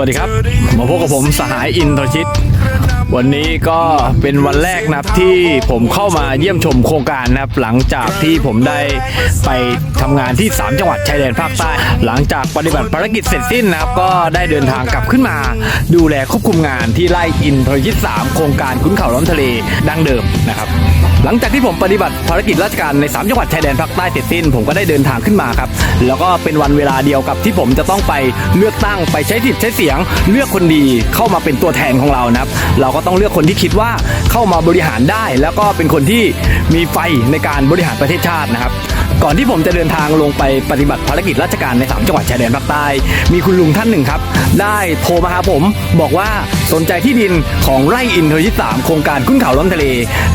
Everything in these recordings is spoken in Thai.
สวัสดีครับ มาพบกับผมสหายอินทรชิต วันนี้ก็เป็นวันแรกนะครับที่ผมเข้ามาเยี่ยมชมโครงการนะครับ หลังจากที่ผมได้ไปทำงานที่ 3 จังหวัดชายแดนภาคใต้ หลังจากปฏิบัติภารกิจเสร็จสิ้นนะครับ ก็ได้เดินทางกลับขึ้นมา ดูแลควบคุมงานที่ไร่อินทรชิต3โครงการคุ้นเขาล้อมทะเลดังเดิมนะครับหลังจากที่ผมปฏิบัติภารกิจราชการใน 3 จังหวัดชายแดนภาคใต้เสร็จสิ้น ผมก็ได้เดินทางขึ้นมาครับ แล้วก็เป็นวันเวลาเดียวกับที่ผมจะต้องไปเลือกตั้งไปใช้สิทธิ์ใช้เสียง เลือกคนดีเข้ามาเป็นตัวแทนของเรานะครับ เราก็ต้องเลือกคนที่คิดว่าเข้ามาบริหารได้ แล้วก็เป็นคนที่มีไฟในการบริหารประเทศชาตินะครับ ก่อนที่ผมจะเดินทางลงไปปฏิบัติภารกิจราชการใน 3 จังหวัดชายแดนภาคใต้มีคุณลุงท่านหนึ่งครับ ได้โทรมาหาผม บอกว่าสนใจที่ดินของไร่อินทรยิตสามโครงการขึ้นเขาล้อมทะเล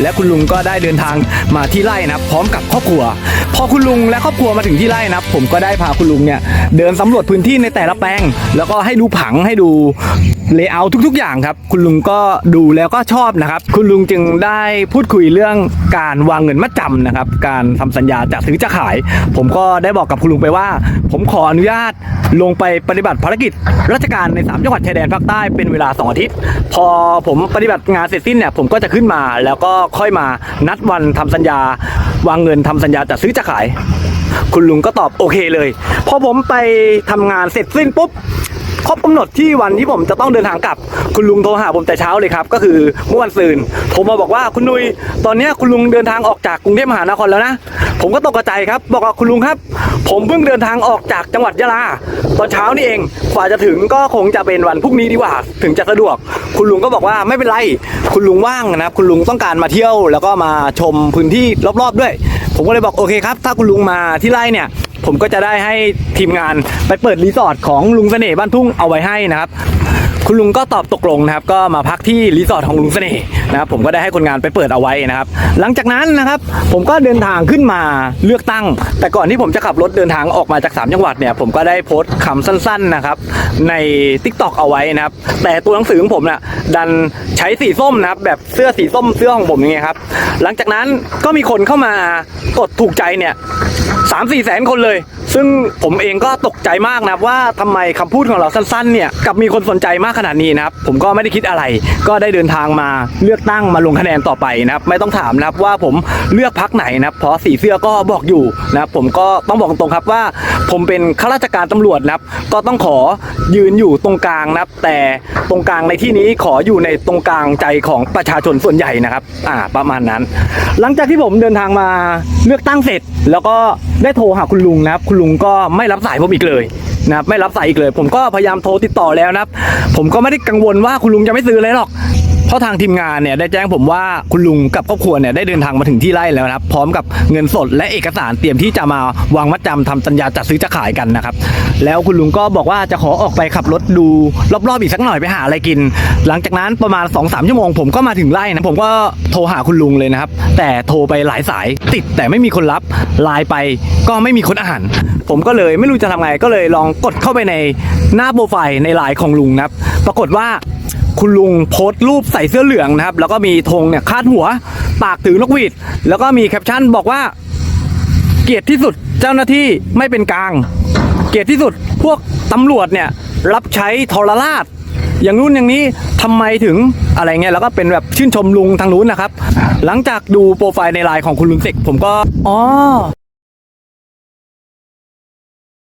และคุณลุงก็ได้เดินทางมาที่ไร่นะครับ พร้อมกับครอบครัว พอคุณลุงและครอบครัวมาถึงที่ไร่นะครับ ผมก็ได้พาคุณลุงเนี่ยเดินสำรวจพื้นที่ในแต่ละแปลง แล้วก็ให้ดูผังให้ดู เลเยอร์ทุก ๆ อย่างครับ คุณลุงก็ดูแล้วก็ชอบนะครับ คุณลุงจึงได้พูดคุยเรื่องการวางเงินมัดจำนะครับ การทำสัญญาจะซื้อจะขาย ผมก็ได้บอกกับคุณลุงไปว่า ผมขออนุญาตลงไปปฏิบัติภารกิจ ราชการใน3จังหวัดชายแดนภาคใต้เป็นเวลา2อาทิตย์ พอผมปฏิบัติงานเสร็จสิ้นเนี่ยผมก็จะขึ้นมาแล้วก็ค่อยมานัดวันทำสัญญา วางเงินทำสัญญาจะซื้อจะขาย คุณลุงก็ตอบโอเคเลย พอผมไปทำงานเสร็จสิ้นปุ๊บ ครบกำหนดที่วันที่ผมจะต้องเดินทางกลับ คุณลุงโทรหาผมแต่เช้าเลยครับ ก็คือเมื่อวันซืนโทรมาบอกว่าคุณนุย ตอนนี้คุณลุงเดินทางออกจากกรุงเทพมหานครแล้วนะ ผมก็ตกใจครับ บอกว่าคุณลุงครับ ผมเพิ่งเดินทางออกจากจังหวัดยะลา ตอนเช้านี่เองกว่าจะถึงก็คงจะเป็นวันพรุ่งนี้ดีกว่า ถึงจะสะดวก คุณลุงก็บอกว่าไม่เป็นไร คุณลุงว่างนะครับ คุณลุงต้องการมาเที่ยว แล้วก็มาชมพื้นที่รอบๆด้วย ผมก็เลยบอกโอเคครับ ถ้าคุณลุงมาที่ไร่เนี่ย ผมก็จะได้ให้ทีมงานไปเปิดรีสอร์ทของลุงเสน่ห์บ้านทุ่งเอาไว้ให้นะครับ คุณลุงก็ตอบตกลงนะครับก็มาพักที่รีสอร์ทของลุงเสน่ห์นะครับผมก็ได้ให้คนงานไปเปิดเอาไว้นะครับ หลังจากนั้นนะครับผมก็เดินทางขึ้นมาเลือกตั้ง แต่ก่อนที่ผมจะขับรถเดินทางออกมาจาก3จังหวัดเนี่ยผมก็ได้โพสต์คำสั้นๆนะครับใน t ิ k t o k เอาไว้นะครับแต่ตัวหนังสือของผมน่ะดันใช้สีส้มนะครับแบบเสื้อสีส้มเสื้อของผมอย่างเงี้ยครับหลังจากนั้นก็มีคนเข้ามากดถูกใจเนี่ย สามสี่แสนคนเลย ซึ่งผมเองก็ตกใจมากนะครับว่าทำไมคำพูดของเราสั้นๆเนี่ยกับมีคนสนใจมากขนาดนี้นะครับผมก็ไม่ได้คิดอะไร ก็ได้เดินทางมาเลือกตั้งมาลงคะแนนต่อไปนะครับไม่ต้องถามนะครับว่าผมเลือกพักไหนนะครับเพราะสีเสื้อก็บอกอยู่นะครับผมก็ต้องบอกตรงครับว่า ผมเป็นข้าราชการตำรวจนะครับก็ต้องขอยืนอยู่ตรงกลางนะครับแต่ตรงกลางในที่นี้ขออยู่ในตรงกลางใจของประชาชนส่วนใหญ่นะครับอ่าประมาณนั้น หลังจากที่ผมเดินทางมาเลือกตั้งเสร็จ แล้วก็ได้โทรหาคุณลุงนะครับ คุณลุงก็ไม่รับสายผมอีกเลยนะครับไม่รับสายอีกเลย ผมก็พยายามโทรติดต่อแล้วนะครับ ผมก็ไม่ได้กังวลว่าคุณลุงจะไม่ซื้อเลยหรอก เพราะทางทีมงานเนี่ยได้แจ้งผมว่าคุณลุงกับครอบครัวเนี่ยได้เดินทางมาถึงที่ไร่แล้วนะครับ พร้อมกับเงินสดและเอกสารเตรียมที่จะมาวางมัดจำทำสัญญาจัดซื้อจะขายกันนะครับ แล้วคุณลุงก็บอกว่าจะขอออกไปขับรถดูรอบๆอีกสักหน่อยไปหาอะไรกิน หลังจากนั้นประมาณ2อสชั่วโมงผมก็มาถึงไร่นะผมก็โทรหาคุณลุงเลยนะครับ แต่โทรไปหลายสายติดแต่ไม่มีคนรับไลน์ไปก็ไม่มีคนอ่าน ผมก็เลยไม่รู้จะทำไงก็เลยลองกดเข้าไปในหน้าโปรไฟล์ในไลน์ของลุงนะครับ ปรากฏว่า คุณลุงโพสต์รูปใส่เสื้อเหลืองนะครับ แล้วก็มีธงเนี่ยคาดหัว ปากถือนกหวีดแล้วก็มีแคปชั่นบอกว่า เกลียดที่สุดเจ้าหน้าที่ไม่เป็นกลาง เกลียดที่สุดพวกตำรวจเนี่ย รับใช้ทรราช อย่างนู้นอย่างนี้ทำไมถึงอะไรเงี้ยแล้วก็เป็นแบบชื่นชมลุงทางนู้นนะครับ หลังจากดูโปรไฟล์ในไลน์ของคุณลุงเสกผมก็อ๋อ